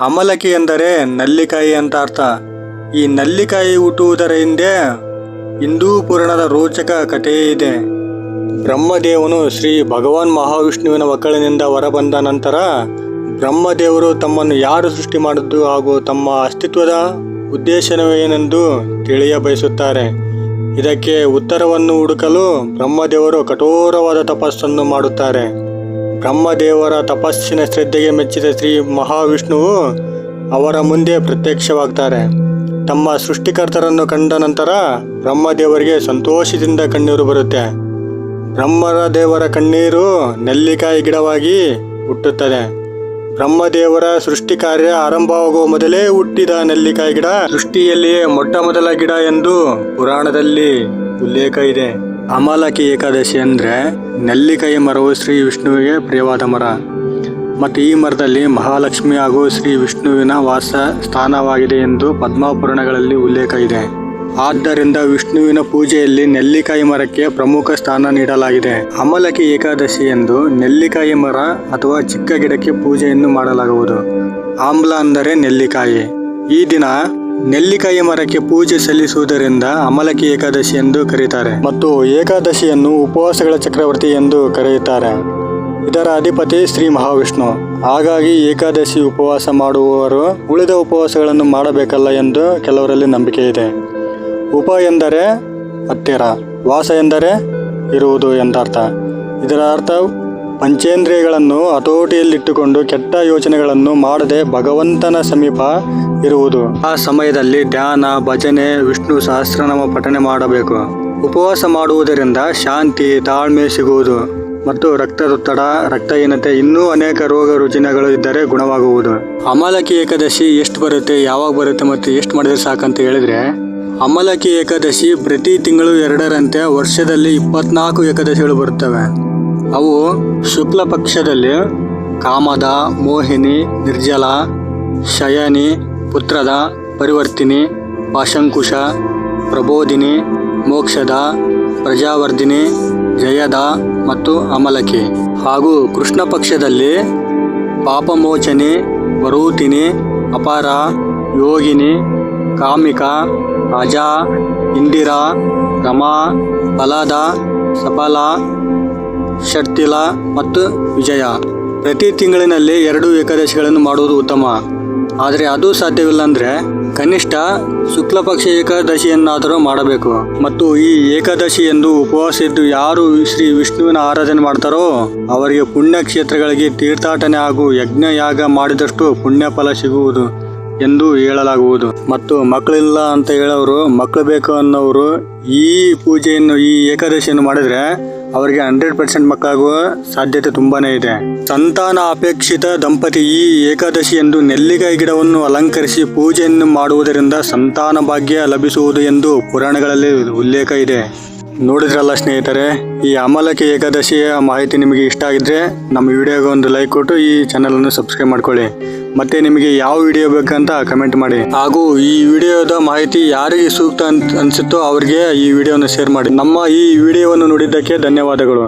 ಅಮಲಕಿ ಎಂದರೆ ನಲ್ಲಿಕಾಯಿ ಅಂತ ಅರ್ಥ. ಈ ನಲ್ಲಿಕಾಯಿ ಹುಟ್ಟುವುದರ ಹಿಂದೆ ಹಿಂದೂ ಪುರಾಣದ ರೋಚಕ ಕಥೆಯೇ ಇದೆ. ಬ್ರಹ್ಮದೇವನು ಶ್ರೀ ಭಗವಾನ್ ಮಹಾವಿಷ್ಣುವಿನ ಒಕ್ಕಳಿನಿಂದ ಹೊರಬಂದ ನಂತರ ಬ್ರಹ್ಮದೇವರು ತಮ್ಮನ್ನು ಯಾರು ಸೃಷ್ಟಿ ಮಾಡಿದ್ದು ಹಾಗೂ ತಮ್ಮ ಅಸ್ತಿತ್ವದ ಉದ್ದೇಶವೇನೆಂದು ತಿಳಿಯ ಬಯಸುತ್ತಾರೆ. ಇದಕ್ಕೆ ಉತ್ತರವನ್ನು ಹುಡುಕಲು ಬ್ರಹ್ಮದೇವರು ಕಠೋರವಾದ ತಪಸ್ಸನ್ನು ಮಾಡುತ್ತಾರೆ. ಬ್ರಹ್ಮದೇವರ ತಪಸ್ಸಿನ ಶ್ರದ್ಧೆಗೆ ಮೆಚ್ಚಿದ ಶ್ರೀ ಮಹಾವಿಷ್ಣುವು ಅವರ ಮುಂದೆ ಪ್ರತ್ಯಕ್ಷವಾಗ್ತಾರೆ. ತಮ್ಮ ಸೃಷ್ಟಿಕರ್ತರನ್ನು ಕಂಡ ನಂತರ ಬ್ರಹ್ಮದೇವರಿಗೆ ಸಂತೋಷದಿಂದ ಕಣ್ಣೀರು ಬರುತ್ತೆ. ಬ್ರಹ್ಮರ ದೇವರ ಕಣ್ಣೀರು ನೆಲ್ಲಿಕಾಯಿ ಗಿಡವಾಗಿ ಹುಟ್ಟುತ್ತದೆ. ಬ್ರಹ್ಮದೇವರ ಸೃಷ್ಟಿ ಕಾರ್ಯ ಆರಂಭವಾಗುವ ಮೊದಲೇ ಹುಟ್ಟಿದ ನೆಲ್ಲಿಕಾಯಿ ಗಿಡ ಸೃಷ್ಟಿಯಲ್ಲಿಯೇ ಮೊಟ್ಟ ಮೊದಲ ಗಿಡ ಎಂದು ಪುರಾಣದಲ್ಲಿ ಉಲ್ಲೇಖ ಇದೆ. ಅಮಲಕಿ ಏಕಾದಶಿ ಅಂದರೆ ನೆಲ್ಲಿಕಾಯಿ ಮರವು ಶ್ರೀ ವಿಷ್ಣುವಿಗೆ ಪ್ರಿಯವಾದ ಮರ. ಮತ್ತು ಈ ಮರದಲ್ಲಿ ಮಹಾಲಕ್ಷ್ಮಿ ಹಾಗೂ ಶ್ರೀ ವಿಷ್ಣುವಿನ ವಾಸ ಸ್ಥಾನವಾಗಿದೆ ಎಂದು ಪದ್ಮಪುರಾಣಗಳಲ್ಲಿ ಉಲ್ಲೇಖ ಇದೆ. ಆದ್ದರಿಂದ ವಿಷ್ಣುವಿನ ಪೂಜೆಯಲ್ಲಿ ನೆಲ್ಲಿಕಾಯಿ ಮರಕ್ಕೆ ಪ್ರಮುಖ ಸ್ಥಾನ ನೀಡಲಾಗಿದೆ. ಅಮಲಕಿ ಏಕಾದಶಿ ಎಂದು ನೆಲ್ಲಿಕಾಯಿ ಮರ ಅಥವಾ ಚಿಕ್ಕ ಗಿಡಕ್ಕೆ ಪೂಜೆಯನ್ನು ಮಾಡಲಾಗುವುದು. ಆಮ್ಲ ಅಂದರೆ ನೆಲ್ಲಿಕಾಯಿ. ಈ ದಿನ ನೆಲ್ಲಿಕಾಯಿ ಮರಕ್ಕೆ ಪೂಜೆ ಸಲ್ಲಿಸುವುದರಿಂದ ಅಮಲಕಿ ಏಕಾದಶಿ ಎಂದು ಕರೆಯುತ್ತಾರೆ ಮತ್ತು ಏಕಾದಶಿಯನ್ನು ಉಪವಾಸಗಳ ಚಕ್ರವರ್ತಿ ಎಂದು ಕರೆಯುತ್ತಾರೆ. ಇದರ ಅಧಿಪತಿ ಶ್ರೀ ಮಹಾವಿಷ್ಣು. ಹಾಗಾಗಿ ಏಕಾದಶಿ ಉಪವಾಸ ಮಾಡುವವರು ಉಳಿದ ಉಪವಾಸಗಳನ್ನು ಮಾಡಬೇಕಲ್ಲ ಎಂದು ಕೆಲವರಲ್ಲಿ ನಂಬಿಕೆ ಇದೆ. ಉಪ ಎಂದರೆ ಹತ್ತಿರ, ವಾಸ ಎಂದರೆ ಇರುವುದು ಎಂದರ್ಥ. ಇದರ ಅರ್ಥ, ಪಂಚೇಂದ್ರಿಯಗಳನ್ನು ಹತೋಟಿಯಲ್ಲಿಟ್ಟುಕೊಂಡು ಕೆಟ್ಟ ಯೋಚನೆಗಳನ್ನು ಮಾಡದೆ ಭಗವಂತನ ಸಮೀಪ ಇರುವುದು. ಆ ಸಮಯದಲ್ಲಿ ಧ್ಯಾನ, ಭಜನೆ, ವಿಷ್ಣು ಸಹಸ್ರನಾಮ ಪಠನೆ ಮಾಡಬೇಕು. ಉಪವಾಸ ಮಾಡುವುದರಿಂದ ಶಾಂತಿ, ತಾಳ್ಮೆ ಸಿಗುವುದು. ಮತ್ತು ರಕ್ತದೊತ್ತಡ, ರಕ್ತಹೀನತೆ, ಇನ್ನೂ ಅನೇಕ ರೋಗ ರುಜಿನಗಳು ಇದ್ದರೆ ಗುಣವಾಗುವುದು. ಅಮಲಕಿ ಏಕಾದಶಿ ಎಷ್ಟು ಬರುತ್ತೆ, ಯಾವಾಗ ಬರುತ್ತೆ ಮತ್ತು ಎಷ್ಟು ಮಾಡಿದ್ರೆ ಸಾಕಂತ ಹೇಳಿದ್ರೆ, ಅಮಲಕಿ ಏಕಾದಶಿ ಪ್ರತಿ ತಿಂಗಳು ಎರಡರಂತೆ ವರ್ಷದಲ್ಲಿ ಇಪ್ಪತ್ನಾಲ್ಕು ಏಕಾದಶಿಗಳು ಬರುತ್ತವೆ. ಅವು ಶುಕ್ಲ ಪಕ್ಷದಲ್ಲಿ ಕಾಮದ, ಮೋಹಿನಿ, ನಿರ್ಜಲ, ಶಯನಿ ಪುತ್ರದ ಪರಿವರ್ತಿನಿ, ಪಾಶಂಕುಶ, ಪ್ರಬೋಧಿನಿ, ಮೋಕ್ಷದ, ಪ್ರಜಾವರ್ಧಿನಿ, ಜಯದ ಮತ್ತು ಅಮಲಕಿ. ಹಾಗೂ ಕೃಷ್ಣ ಪಕ್ಷದಲ್ಲಿ ಪಾಪಮೋಚನೆ, ವರೂತಿನಿ, ಅಪಾರ, ಯೋಗಿನಿ, ಕಾಮಿಕ, ಅಜಾ, ಇಂದಿರಾ, ರಮಾ ಫಲದ ಸಫಲ ಷಟ್ತಿಲ ಮತ್ತು ವಿಜಯ. ಪ್ರತಿ ತಿಂಗಳಿನಲ್ಲಿ ಎರಡು ಏಕಾದಶಿಗಳನ್ನು ಮಾಡುವುದು ಉತ್ತಮ. ಆದರೆ ಅದು ಸಾಧ್ಯವಿಲ್ಲ ಅಂದರೆ ಕನಿಷ್ಠ ಶುಕ್ಲ ಪಕ್ಷ ಏಕಾದಶಿಯನ್ನಾದರೂ ಮಾಡಬೇಕು. ಮತ್ತು ಈ ಏಕಾದಶಿ ಎಂದು ಉಪವಾಸ ಇದ್ದು ಯಾರು ಶ್ರೀ ವಿಷ್ಣುವಿನ ಆರಾಧನೆ ಮಾಡ್ತಾರೋ ಅವರಿಗೆ ಪುಣ್ಯ ಕ್ಷೇತ್ರಗಳಿಗೆ ತೀರ್ಥಾಟನೆ ಹಾಗೂ ಯಜ್ಞ ಯಾಗ ಮಾಡಿದಷ್ಟು ಪುಣ್ಯ ಫಲ ಸಿಗುವುದು. ಎಂದು ಹೇಳಲಾಗುವುದು. ಮತ್ತು ಮಕ್ಕಳಿಲ್ಲ ಅಂತ ಹೇಳೋರು ಮಕ್ಕಳು ಬೇಕು ಅನ್ನೋರು ಈ ಪೂಜೆಯನ್ನು, ಈ ಏಕಾದಶಿಯನ್ನು ಮಾಡಿದ್ರೆ ಅವರಿಗೆ ಹಂಡ್ರೆಡ್ ಪರ್ಸೆಂಟ್ ಮಕ್ಕಳಾಗುವ ಸಾಧ್ಯತೆ ತುಂಬಾನೇ ಇದೆ. ಸಂತಾನ ಅಪೇಕ್ಷಿತ ದಂಪತಿ ಈ ಏಕಾದಶಿ ಎಂದು ನೆಲ್ಲಿಕಾಯಿ ಗಿಡವನ್ನು ಅಲಂಕರಿಸಿ ಪೂಜೆಯನ್ನು ಮಾಡುವುದರಿಂದ ಸಂತಾನ ಭಾಗ್ಯ ಲಭಿಸುವುದು ಎಂದು ಪುರಾಣಗಳಲ್ಲಿ ಉಲ್ಲೇಖ ಇದೆ. ನೋಡಿದ್ರಲ್ಲ ಸ್ನೇಹಿತರೆ, ಈ ಅಮಲಕಿ ಏಕಾದಶಿಯ ಮಾಹಿತಿ ನಿಮಗೆ ಇಷ್ಟ ಆಗಿದ್ರೆ ನಮ್ಮ ವಿಡಿಯೋಗೆ ಒಂದು ಲೈಕ್ ಕೊಟ್ಟು ಈ ಚಾನಲನ್ನು ಸಬ್ಸ್ಕ್ರೈಬ್ ಮಾಡ್ಕೊಳ್ಳಿ. ಮತ್ತೆ ನಿಮಗೆ ಯಾವ ವಿಡಿಯೋ ಬೇಕಂತ ಕಮೆಂಟ್ ಮಾಡಿ. ಹಾಗೂ ಈ ವಿಡಿಯೋದ ಮಾಹಿತಿ ಯಾರಿಗೆ ಸೂಕ್ತ ಅಂತ ಅನ್ಸುತ್ತೋ ಅವರಿಗೆ ಈ ವಿಡಿಯೋನ ಶೇರ್ ಮಾಡಿ. ನಮ್ಮ ಈ ವಿಡಿಯೋವನ್ನು ನೋಡಿದ್ದಕ್ಕೆ ಧನ್ಯವಾದಗಳು.